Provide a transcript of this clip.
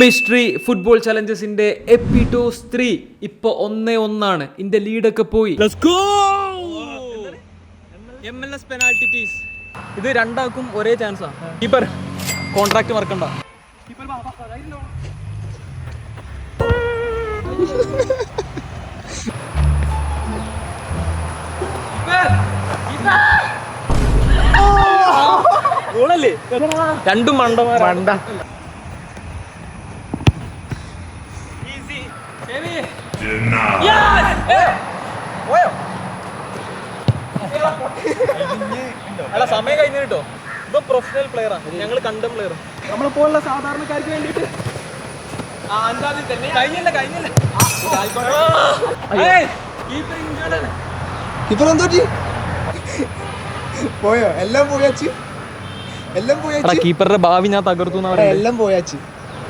Mystery football ചലഞ്ചസിന്റെ എപ്പിറ്റോസ് three ഇപ്പൊ ഒന്നേ ഒന്നാണ്. ഇന്റെ ലീഡൊക്കെ പോയി. ഇത് രണ്ടാൾക്കും ഒരേ ചാൻസാ കീപ്പർ കോൺട്രാക്ട് മറക്കണ്ട. ഗോളല്ലേ രണ്ടും മണ്ടമാ മണ്ട. അല്ല സമയം കഴിഞ്ഞു കേട്ടോ. ഇപ്പൊ പ്രൊഫഷണൽ പ്ലെയറാ ഞങ്ങൾ കണ്ട പ്ലെയർ നമ്മളെ പോലുള്ള സാധാരണക്കാർക്ക് വേണ്ടിട്ട് കഴിഞ്ഞില്ല കഴിഞ്ഞില്ല. ഇപ്പൊ എന്തോറ്റി പോയോ? എല്ലാം പോയാച്ചു? എല്ലാം പോയാച്ചി? പോയാച്ച് കീപ്പറുടെ ഭാവി ഞാൻ തകർത്തു എല്ലാം പോയാച്ച്.